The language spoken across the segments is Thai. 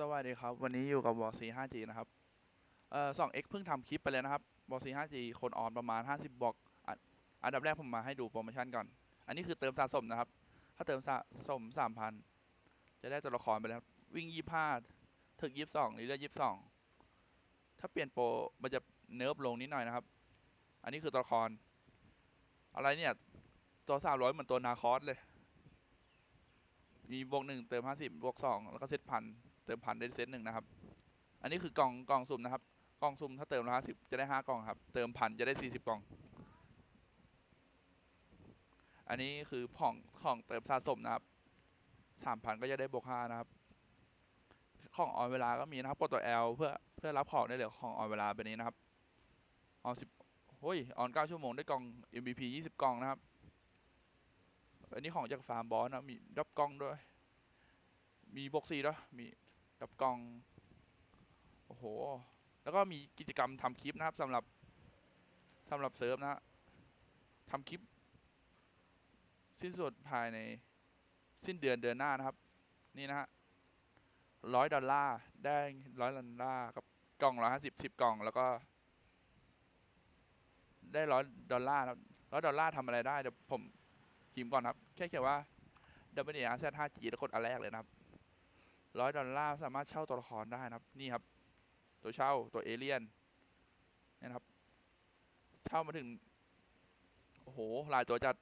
สวัสดีครับ วันนี้อยู่กับวอซี 5G นะครับ เอ่อ 2x เพิ่งทำคลิปไปเลยนะครับวอซี 5G คนออนประมาณ 50บล็อก อันดับแรกผมมาให้ดูโปรโมชั่นก่อน อันนี้คือเติมสะสมนะครับ ถ้าเติมสะสม 3,000 จะได้ตัวละครไปเลยครับวิ่ง 25 ถึก22หรือเลือด22 ถ้าเปลี่ยนโปรมันจะเนิร์ฟลงนิดหน่อยนะครับ อันนี้คือตัวละคร อะไรเนี่ย ตัว 300 เหมือนตัวนาคอสเลยมีบวกหนึ่งเติมห้าสิบบวกสองแล้วก็เซตพันเติมพันได้เซตหนึ่งนะครับ อันนี้คือกล่องกล่องสุ่มนะครับ กล่องสุ่มถ้าเติมละห้าสิบจะได้ห้ากล่องครับ เติมพันจะได้สี่สิบกล่อง อันนี้คือของของเติมสะสมนะครับสามพันก็จะได้บวกห้านะครับ ของออนเวลาก็มีนะครับกดตัว L เพื่อเพื่อรับของได้เลยของออนเวลาแบบนี้นะครับออนสิบโอ้ยออนเก้าชั่วโมงได้กล่อง MVP ยี่สิบกล่องนะครับ อันนี้ของจากฟาร์มบอสนะมีรับกล้องด้วย มีบวกซีด้วยมี รับกล้อง โอ้โห แล้วก็มีกิจกรรมทำคลิปนะครับสำหรับสำหรับเซิร์ฟนะฮะทำคลิป สิ้นสุดภายในสิ้นเดือนเดือนหน้านะครับ นี่นะฮะร้อยดอลลาร์ได้ร้อยดอลลาร์กับกล่องร้อยห้าสิบสิบกล่องแล้วก็ ได้ร้อยดอลลาร์ร้อยดอลลาร์ทำอะไรได้เดี๋ยวผมพิมพ์ก่อนครับ แค่เขียนว่า w r z 5 g แล้วกดอันแรกเลยนะครับ ร้อยดอลลาร์สามารถเช่าตัวละครได้นะครับ นี่ครับ ตัวเช่าตัวเอเลี่ยนนะครับ เช่ามาถึง โอ้โหหลายตัวจัด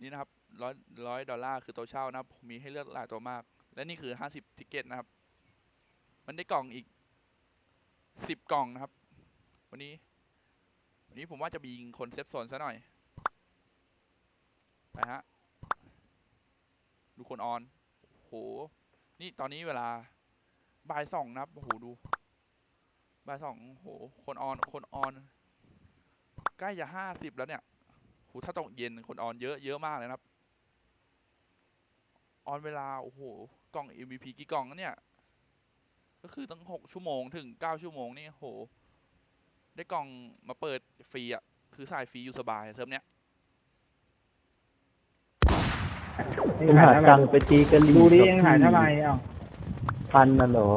นี่นะครับร้อยร้อยดอลลาร์คือตัวเช่านะครับ มีให้เลือกหลายตัวมาก และนี่คือห้าสิบทิเกตนะครับ มันได้กล่องอีกสิบกล่องนะครับ วันนี้ วันนี้ผมว่าจะไปยิงคนเซฟโซนซะหน่อย ไปฮะ ดูคนออน โห นี่ตอนนี้เวลาบ่ายสองนะครับโอ้โหดูบ่ายสองโห คนออน คนออน ใกล้จะห้าสิบแล้วเนี่ยโหถ้าตกเย็นคนออนเยอะเยอะมากเลยนะครับ ออนเวลา โอ้โห กล่อง MVP กี่กล่องเนี่ย ก็คือตั้งหกชั่วโมงถึงเก้าชั่วโมงนี่โห ได้กล่องมาเปิดฟรีอะ คือสายฟรีอยู่สบายเทอมเนี้ย มึงหาตังค์ไปตีกะหรี่ดูดิกับเองขายเท่าไหร่เอ้าพันน่ะเหรอ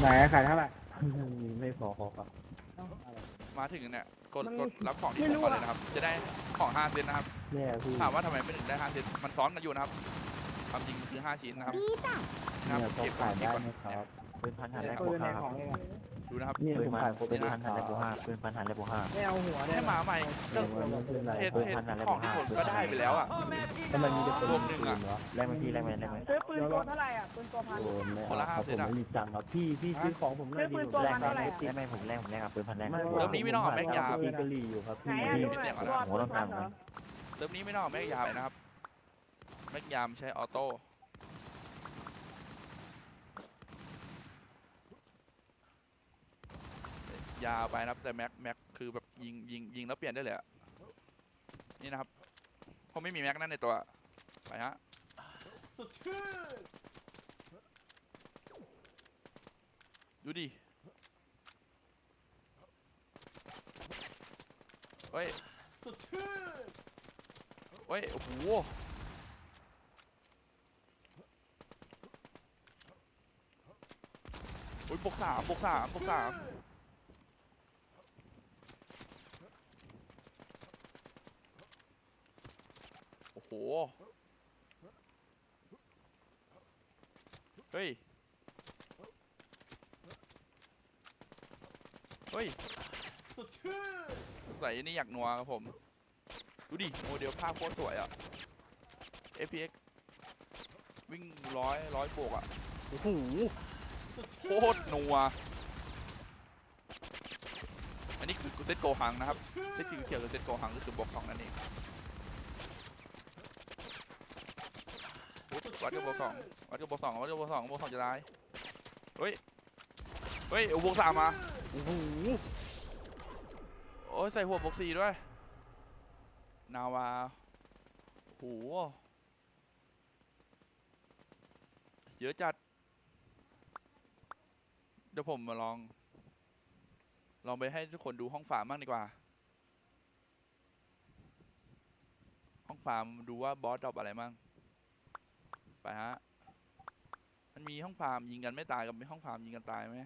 ไหนขายเท่าไหร่ไม่พอครับเอ้าอะไรมาถึงเนี่ยกดมันกดรับของที่ไม่ผมรู้ก่อนเลยอะนะครับ จะได้ของห้าเซตนะครับแย่พี่ถามว่าทำไมไม่ถึงได้ห้าเซตมันซ้อนกันอยู่นะครับความจริงมันคือห้าชิ้นนะครับนะครับเนี่ยพอเก็บขายได้ก่อนไหมครับปืนพันหันเยและปืบวนกในห้าของเองอะ ดูนะครับเนี่ยปืนผมพัขานยครบปืนแล้วพันหันและบวกห้าปืนพันหันและบวกห้าไม่เอาหัวได้ให้มาใหม่เดี๋ยวมันไม่เป็นไรเทสปืนเทสพันหันและขบองวกที่ห้าผมก็ได้ไปแล้วอะแล้วมันมีแต่คนรวมหนึ่งอะเหรอแลกไหมพี่แลกไหมแลกไหมซื้อปืนตัวเท่าไหร่อะปืนตัวพันโอ้ไม่คนละเอาครับห้าเซผตมอะไม่มีตังค์ครับพี่พี่ซื้อของผมหน่อยซื้ดิอปืนตัวแลกพันไหมเท่าไหร่อะแลกไหมผมแลกผมแลกครับปืนพันแลกไม่เริ่มนี้ไม่ต้องเอาแม็กยาวตีกะหรี่อยู่ครับไหนพี่อะพี่ด้วยเสียงก่อนนะรอดโหต้องตามเหรอนะเติมนี้ไม่ต้องเอาแม็กยาวเลยนะครับแม็กยามใช้ออโต้ ยาวไปนะครับ แต่แม็กแม็กคือแบบยิงยิงยิงแล้วเปลี่ยนได้เลยอะนี่นะครับเพราไม่มีแม็กนั่นในตัวไปฮะดูดิเฮ้ยเฮ้ยโอ้โหโอ้ยบวกสามบวกสามบวกสามโอ้โห เฮ้ย เฮ้ยสงสัยนี่อยากนัวครับผม ดูดิ โมเดลภาพโคตรสวยอะ FPX วิ่งร้อยร้อยโบกอะ โอ้โห โคตรนัว อันนี้คือเซตโกหังนะครับ เซตสีเขียวคือเซตโกหังก็คือบวกสองนั่นเองอุ๊บ วัดกับบวกสองวัดกับบวกสองวัดกับบวกสองบวกสองจะได้เฮ้ยเฮ้ยเอาบวกสามมาโอ้โหโอ้ยใส่หัวบวกสี่ด้วยนาวาโหเยอะจัด เดี๋ยวผมมาลอง ลองไปให้ทุกคนดูห้องฟาร์มบ้างดีกว่า ห้องฟาร์มดูว่าบอสดรอปอะไรมั่ง ไปฮะ มันมีห้องฟาร์มยิงกันไม่ตายกับมีห้องฟาร์มยิงกันตายไหม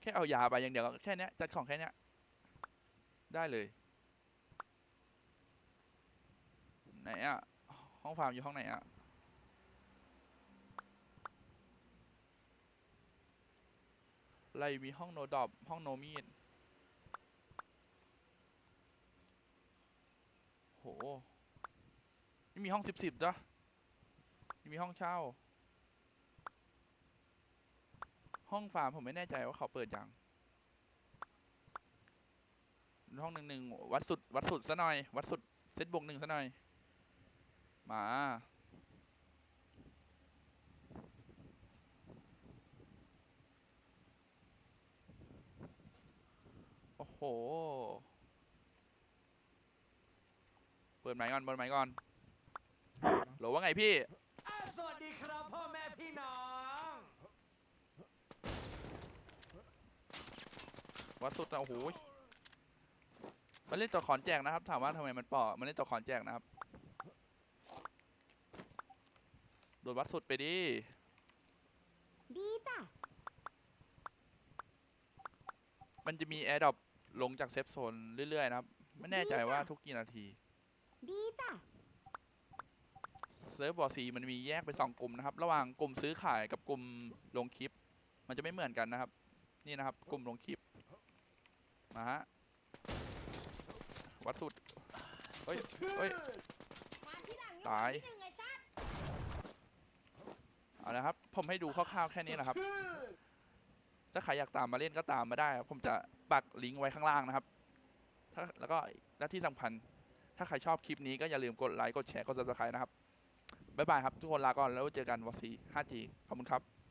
แค่เอายาไปอย่างเดียวแค่เนี้ยจัดของแค่เนี้ยได้เลย ไหนอะห้องฟาร์มอยู่ห้องไหนอะอะไรมีห้องโนดอบห้องโนมีดโห นี่มีห้องสิบสิบจ้ะนี่มีห้องเช่า ห้องฟาร์มผมไม่แน่ใจว่าเขาเปิดยัง ห้องหนึ่งหนึ่งวัดสุด วัดสุดซะหน่อย วัดสุดเซตบวกหนึ่งซะหน่อย มาโอ้โหเปิดไมค์ก่อน เปิดไมค์ก่อน โหลว่าไงพี่สวัสดีครับพ่อแม่พี่น้อง วัดสุดอะโอ้โหยมันเล่นตัวขอนแจกนะครับ ถามว่าทำไมมันเปาะมันเล่นตัวขอนแจกนะครับ โดนวัดสุดไปดิ ดีจ้ะมันจะมีแอร์ดรอปลงจากเซฟโซนเรื่อยๆนะครับ ไม่แน่ใจว่าทุกกี่นาที ดีจ้ะ เซิร์ฟบอซีมันมีแยกเป็นสองกลุ่มนะครับ ระหว่างกลุ่มซื้อขายกับกลุ่มลงคลิป มันจะไม่เหมือนกันนะครับ นี่นะครับ กลุ่มลงคลิปมาฮะวัดสุดเฮ้ยเฮ้ย ตาย เอาละครับ ผมให้ดูคร่าวๆแค่นี้นะครับ ถ้าใครอยากตามมาเล่นก็ตามมาได้ครับผมจะปักลิงก์ไว้ข้างล่างนะครับ ถ้าแล้วก็และที่สำคัญ ถ้าใครชอบคลิปนี้ก็อย่าลืมกดไลค์ กดแชร์ กด subscribe นะครับ บ๊ายบายครับทุกคนลาก่อนแล้วเจอกันวอซี 5G ขอบคุณครับ